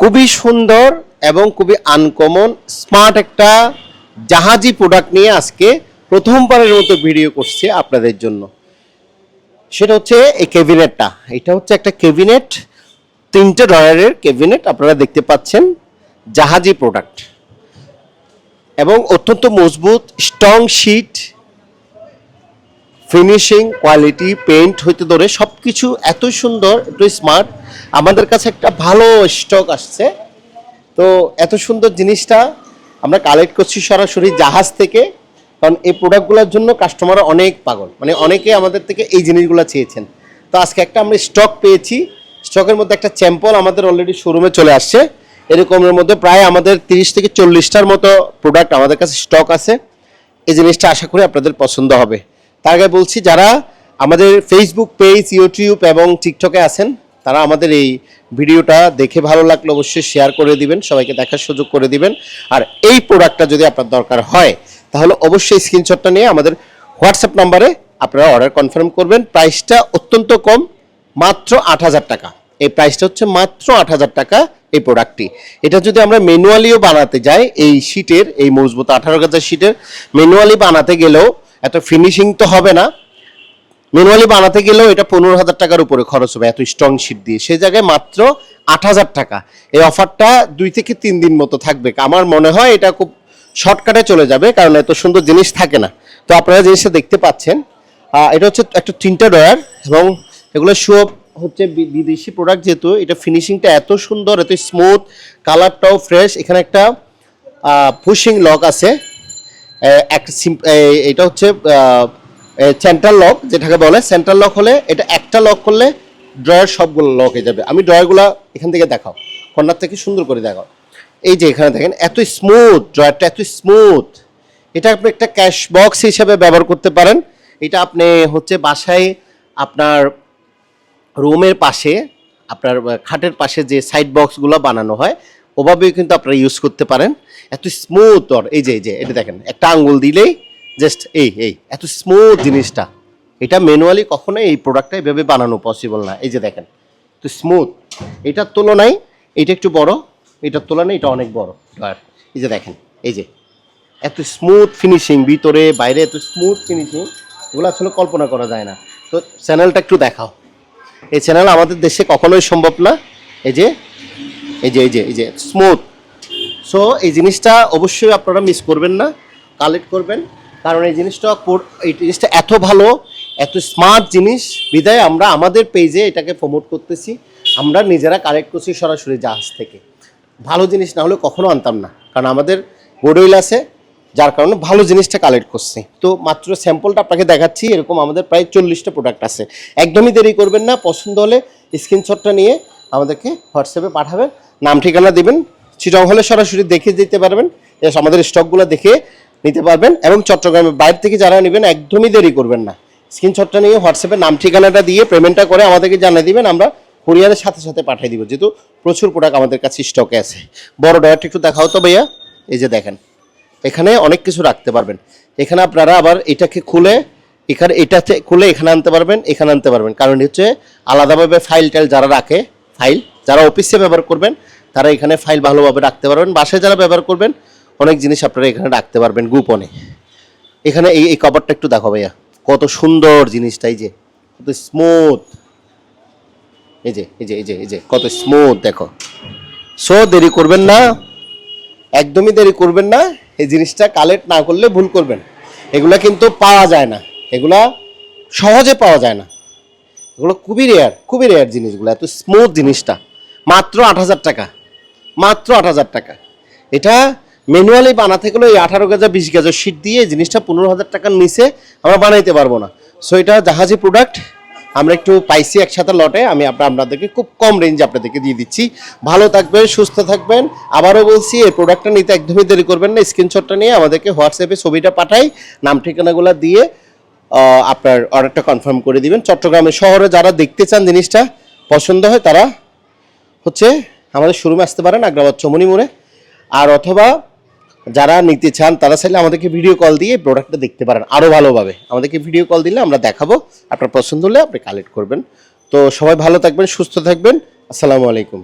খুবই সুন্দর এবং খুবই আনকমন স্মার্ট একটা জাহাজি প্রোডাক্ট নিয়ে আজকে প্রথমবারের মতো ভিডিও করছে আপনাদের জন্য। সেটা হচ্ছে এই ক্যাবিনেটটা এটা হচ্ছে একটা ক্যাবিনেট তিনটে ডয়ারের ক্যাবিনেট আপনারা দেখতে পাচ্ছেন, জাহাজি প্রোডাক্ট এবং অত্যন্ত মজবুত strong sheet finishing quality paint হইতে ধরে সব কিছু এত সুন্দর এত স্মার্ট আমাদের কাছে একটা ভালো স্টক আসছে। তো এত সুন্দর জিনিসটা আমরা কালেক্ট করছি সরাসরি জাহাজ থেকে, কারণ এই প্রোডাক্টগুলোর জন্য কাস্টমার অনেক পাগল। মানে অনেকে আমাদের থেকে এই জিনিসগুলো চেয়েছেন। তো আজকে একটা আমরা স্টক পেয়েছি। স্টকের মধ্যে একটা চ্যাম্পল আমাদের অলরেডি শোরুমে চলে আসছে। এরকমের মধ্যে প্রায় আমাদের তিরিশ থেকে চল্লিশটার মতো প্রোডাক্ট আমাদের কাছে স্টক আছে। এই জিনিসটা আশা করি আপনাদের পছন্দ হবে। তার আগে বলছি, যারা আমাদের ফেসবুক পেজ ইউটিউব এবং টিকটকে আছেন তারা আমাদের এই ভিডিওটা দেখে ভালো লাগলে অবশ্যই শেয়ার করে দিবেন, সবাইকে দেখার সুযোগ করে দিবেন। আর এই প্রোডাক্টটা যদি আপনার দরকার হয়, তাহলে অবশ্যই স্ক্রিনশটটা নিয়ে আমাদের হোয়াটসঅ্যাপ নাম্বারে আপনারা অর্ডার কনফার্ম করবেন। প্রাইসটা অত্যন্ত কম, মাত্র আট হাজার টাকা। এই প্রাইসটা হচ্ছে মাত্র আট হাজার টাকা এই প্রোডাক্টটি এটা যদি আমরা ম্যানুয়ালিও বানাতে যাই, এই শীটের এই মজবুত আঠারো গাজার শীটের ম্যানুয়ালি বানাতে গেলেও এত ফিনিশিং তো হবে না। ম্যানুয়ালি বানাতে গেলেও এটা পনেরো হাজার টাকার উপরে খরচ হবে, এত স্ট্রং শিট দিয়ে। সেই জায়গায় মাত্র আট হাজার টাকা। এই অফারটা দুই থেকে তিন দিন মতো থাকবে। আমার মনে হয় এটা খুব শর্টকাটে চলে যাবে, কারণ এত সুন্দর জিনিস থাকে না। তো আপনারা জিনিসটা দেখতে পাচ্ছেন এটা হচ্ছে একটা তিনটা ডয়ার এবং এগুলো সব হচ্ছে বিদেশি প্রোডাক্ট যেহেতু, এটা ফিনিশিংটা এত সুন্দর, এত স্মুথ কালারটাও ফ্রেশ এখানে একটা পুশিং লক আছে। একটা এটা হচ্ছে সেন্ট্রাল লক যেটাকে বলে সেন্ট্রাল লক হলে এটা একটা লক করলে ড্রয়ার সবগুলো লক হয়ে যাবে। আমি ড্রয়ারগুলো এখান থেকে দেখাও। কর্নার থেকে সুন্দর করে দেখাও। এই যে এখানে দেখেন, এত স্মুথ ড্রয়ারটা এত স্মুথ এটা আপনি একটা ক্যাশ বক্স হিসাবে ব্যবহার করতে পারেন। এটা আপনি হচ্ছে বাসায় আপনার রুমের পাশে, আপনার খাটের পাশে যে সাইড বক্সগুলো বানানো হয়, ওভাবেও কিন্তু আপনারা ইউজ করতে পারেন। এত স্মুথ ওর এই যে এই যে, এটা দেখেন, একটা আঙ্গুল দিলেই জাস্ট এই এই, এত স্মুথ জিনিসটা। এটা ম্যানুয়ালি কখনোই এই প্রোডাক্টটা এভাবে বানানো পসিবল না। এই যে দেখেন, তো স্মুথ এটার তুলনায় এটা একটু বড়, এটার তুলনায় এটা অনেক বড়। আর এই যে দেখেন, এই যে, এত স্মুথ ফিনিশিং ভিতরে, বাইরে এত স্মুথ ফিনিশিং এগুলো আসলে কল্পনা করা যায় না। তো চ্যানেলটা একটু দেখাও। এই চ্যানেল আমাদের দেশে কখনোই সম্ভব না। এই যে এই যে এই যে এই যে স্মুথ সো এই জিনিসটা অবশ্যই আপনারা মিস করবেন না। কালেক্ট করবেন। কারণ এই জিনিসটা এই জিনিসটা এত ভালো, এত স্মার্ট জিনিস। বিদায়, আমরা আমাদের পেজে এটাকে প্রমোট করতেছি। আমরা নিজেরা কালেক্ট করছি সরাসরি জাহাজ থেকে। ভালো জিনিস না হলে কখনো আনতাম না। কারণ আমাদের বোর্ডওয়েল আছে, যার কারণে ভালো জিনিসটা কালেক্ট করছি। তো মাত্র স্যাম্পলটা আপনাকে দেখাচ্ছি, এরকম আমাদের প্রায় চল্লিশটা প্রোডাক্ট আছে। একদমই দেরি করবেন না, পছন্দ হলে স্ক্রিনশটটা নিয়ে আমাদেরকে হোয়াটসঅ্যাপে পাঠাবেন। নাম ঠিকানা দেবেন চিটং হলে সরাসরি দেখে দিতে পারবেন। আমাদের স্টকগুলো দেখে নিতে পারবেন এবং চট্টগ্রামের বাইরে থেকে যারা নেবেন একদমই দেরি করবেন না। স্ক্রিনশটটা নিয়ে হোয়াটসঅ্যাপে নাম, ঠিকানাটা দিয়ে পেমেন্টটা করে আমাদেরকে জানিয়ে দিবেন, আমরা কুরিয়ারের সাথে সাথে পাঠিয়ে দিব। যেহেতু প্রচুর প্রোডাক্ট আমাদের কাছে স্টকে আছে। বড় ডয়ারটা একটু দেখাও তো ভাইয়া। এই যে দেখেন, এখানে অনেক কিছু রাখতে পারবেন। এখানে আপনারা আবার এটাকে খুলে, এখানে এটাতে খুলে এখানে আনতে পারবেন, এখানে আনতে পারবেন। কারণ হচ্ছে আলাদাভাবে ফাইল টাইল যারা রাখে ফাইল যারা অফিসে ব্যবহার করবেন, তারা এখানে ফাইল ভালোভাবে রাখতে পারবেন। বাসায় যারা ব্যবহার করবেন অনেক জিনিস আপনারা এখানে রাখতে পারবেন গোপনে। এখানে এই এই কভারটা একটু দেখো ভাইয়া। কত সুন্দর জিনিসটা, এই যে, কত স্মুথ এই যে এই যে এই যে এই যে, কত স্মুথ দেখো। সো দেরি করবেন না। একদমই দেরি করবেন না। এই জিনিসটা কালেক্ট না করলে ভুল করবেন। এগুলা কিন্তু পাওয়া যায় না। এগুলা সহজে পাওয়া যায় না। এগুলো খুবই রেয়ার খুবই রেয়ার জিনিসগুলো। এত স্মুথ জিনিসটা। মাত্র আট হাজার টাকা। মাত্র আট হাজার টাকা। এটা ম্যানুয়ালি বানাতে গেলে এই আঠারো গাজা, বিশ গাজা শীট দিয়ে এই জিনিসটা পনেরো হাজার টাকার নিচে আমরা বানাইতে পারব না। সো এটা জাহাজি প্রোডাক্ট আমরা একটু পাইছি একসাথে লটে। আমি আপনার আপনাদেরকে খুব কম রেঞ্জে আপনাদেরকে দিয়ে দিচ্ছি। ভালো থাকবেন, সুস্থ থাকবেন। আবারও বলছি, এই প্রোডাক্টটা নিতে একদমই দেরি করবেন না। স্ক্রিনশটটা নিয়ে আমাদেরকে হোয়াটসঅ্যাপে ছবিটা পাঠাই। নাম, ঠিকানাগুলো দিয়ে আপনার অর্ডারটা কনফার্ম করে দিবেন। চট্টগ্রামের শহরে যারা দেখতে চান জিনিসটা, পছন্দ হয় তারা হচ্ছে আমাদের শোরুমে আসতে পারেন, আগ্রাবাদ চমনি মোড়ে। আর অথবা যারা নিতে চান, তারা চাইলে আমাদেরকে ভিডিও কল দিয়ে প্রোডাক্টটা দেখতে পারেন আরও ভালোভাবে। আমাদেরকে ভিডিও কল দিলে আমরা দেখাবো, আপনার পছন্দ হলে আপনি কালেক্ট করবেন। তো সবাই ভালো থাকবেন, সুস্থ থাকবেন। আসসালামু আলাইকুম।